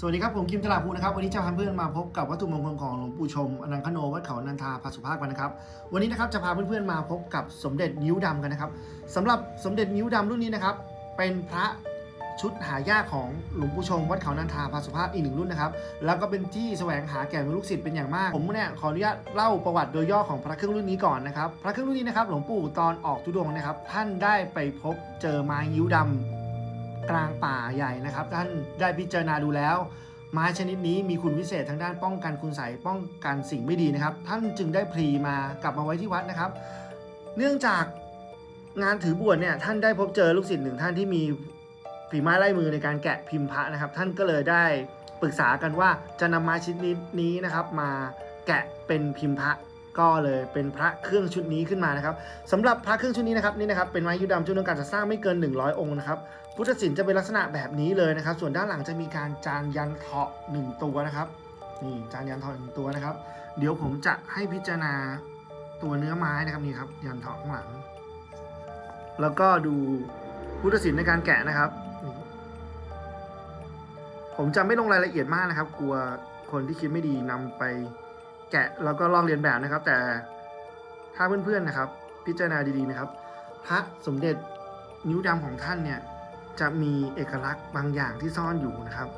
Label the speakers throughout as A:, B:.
A: สวัสดีครับ ผมกิมตลาภูนะครับ วันนี้จะพาเพื่อนมาพบกับวัตถุมงคลของหลวงปู่ชมอนังคโนวัดเขานันทาภาสุภาคกันนะครับ วันนี้นะครับจะพาเพื่อนๆมาพบกับสมเด็จนิ้วดำกันนะครับสำหรับสมเด็จนิ้วดำรุ่นนี้นะครับ เป็นพระชุดหายากของหลวงปู่ชมวัดเขานันทาภาสุภาคอีกหนึ่งรุ่นนะครับ แล้วก็เป็นที่แสวงหาแก่ลูกศิษย์เป็นอย่างมาก ผมเนี่ยขออนุญาตเล่าประวัติโดยย่อของพระเครื่องรุ่นนี้ก่อนนะครับ พระเครื่องรุ่นนี้นะครับหลวงปู่ตอนออกทุดงนะครับท่านได้ไปพบเจอไม้ยิ้วดำ กลางป่าใหญ่นะครับ ท่านได้พิจารณาดูแล้ว ไม้ชนิดนี้มีคุณวิเศษทางด้านป้องกันคุณใสป้องกันสิ่งไม่ดีนะครับ ท่านจึงได้พลีมากลับมาไว้ที่วัดนะครับ เนื่องจากงานถือบวชเนี่ยท่านได้พบเจอลูกศิษย์หนึ่งท่านที่มีฝีไม้ลายมือในการแกะพิมพ์พระนะครับ ท่านก็เลยได้ปรึกษากันว่าจะนำไม้ชนิดนี้นะครับ มาแกะเป็นพิมพ์พระ ก็เลยเป็นพระเครื่องชุดนี้ขึ้นมานะครับสำหรับพระเครื่องชุดนี้นะครับนี่นะครับเป็นไม้ยุดำชุดนึงการจะสร้างไม่เกิน 100 องค์นะครับพุทธศิลป์จะเป็นลักษณะแบบนี้เลยนะครับ ส่วนด้านหลังจะมีการจานยันเถาะหนึ่งตัวนะครับนี่จานยันเถาะหนึ่งตัวนะครับ เดี๋ยวผมจะให้พิจารณาตัวเนื้อไม้นะครับนี่ครับยันเถาะข้างหลัง แล้วก็ดูพุทธศิลป์ในการแกะนะครับ ผมจะไม่ลงรายละเอียดมากนะครับ กลัวคนที่คิดไม่ดีนำไป แกะแล้วก็ลอกเลียนแบบนะครับ แต่ถ้าเพื่อนๆนะครับ พิจารณาดีๆนะครับ พระสมเด็จนิ้วดำของท่านเนี่ยจะมีเอกลักษณ์บางอย่างที่ซ่อนอยู่นะครับ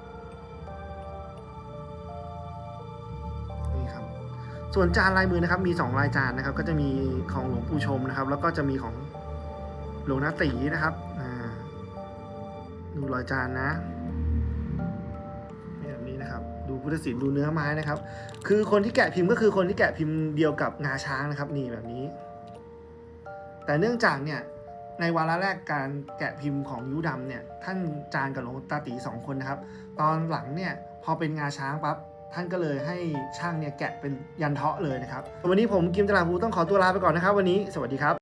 A: นี่ครับ ส่วนจานลายมือนะครับ มี 2 ลายจานนะครับ ก็จะมีของหลวงปู่ชมนะครับ แล้วก็จะมีของหลวงนาตีนะครับดูรอยจานนะ ดูพุทธศิลป์ดูเนื้อไม้นะครับ คือคนที่แกะพิมพ์ก็คือคนที่แกะพิมพ์เดียวกับงาช้างนะครับนี่แบบนี้ แต่เนื่องจากเนี่ยในวาระแรกการแกะพิมพ์ของยุดำเนี่ยท่านจานกับหลวงตาตีสองคนนะครับ ตอนหลังเนี่ยพอเป็นงาช้างปั๊บท่านก็เลยให้ช่างเนี่ยแกะเป็นยันเทาะเลยนะครับวันนี้ผมกิมตลาภูต้องขอตัวลาไปก่อนนะครับ วันนี้สวัสดีครับ